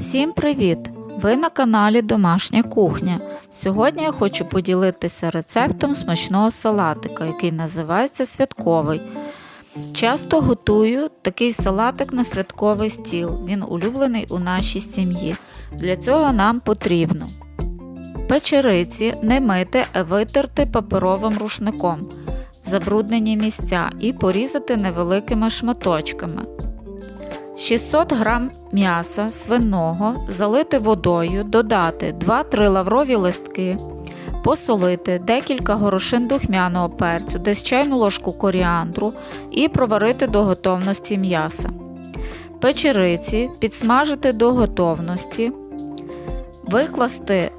Всім привіт! Ви на каналі Домашня кухня. Сьогодні я хочу поділитися рецептом смачного салатика, який називається святковий. Часто готую такий салатик на святковий стіл. Він улюблений у нашій сім'ї. Для цього нам потрібно печериці не мити, а витерти паперовим рушником, забруднені місця і порізати невеликими шматочками. 600 г м'яса свиного залити водою, додати 2-3 лаврові листки, посолити декілька горошин духмяного перцю, десь чайну ложку коріандру і проварити до готовності м'яса. Печериці підсмажити до готовності, викласти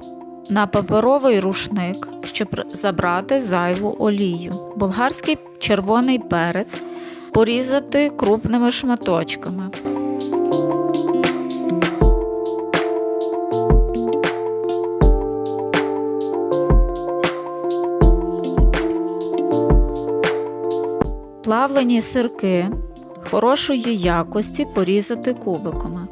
на паперовий рушник, щоб забрати зайву олію. Болгарський червоний перець порізати крупними шматочками. Плавлені сирки хорошої якості порізати кубиками.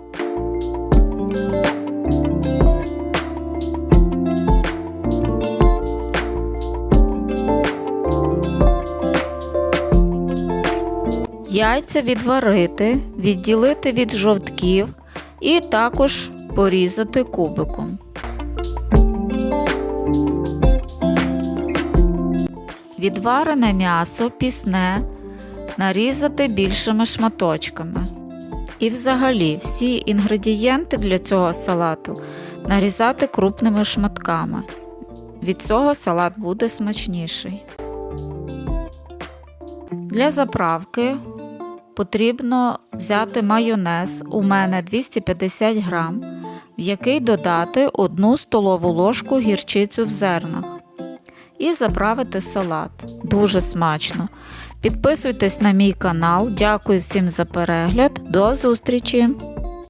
Яйця відварити, відділити від жовтків і також порізати кубиком. Відварене м'ясо пісне нарізати більшими шматочками. І взагалі всі інгредієнти для цього салату нарізати крупними шматками. Від цього салат буде смачніший. Для заправки потрібно взяти майонез, у мене 250 грам, в який додати 1 столову ложку гірчицю в зернах. І заправити салат. Дуже смачно. Підписуйтесь на мій канал. Дякую всім за перегляд. До зустрічі!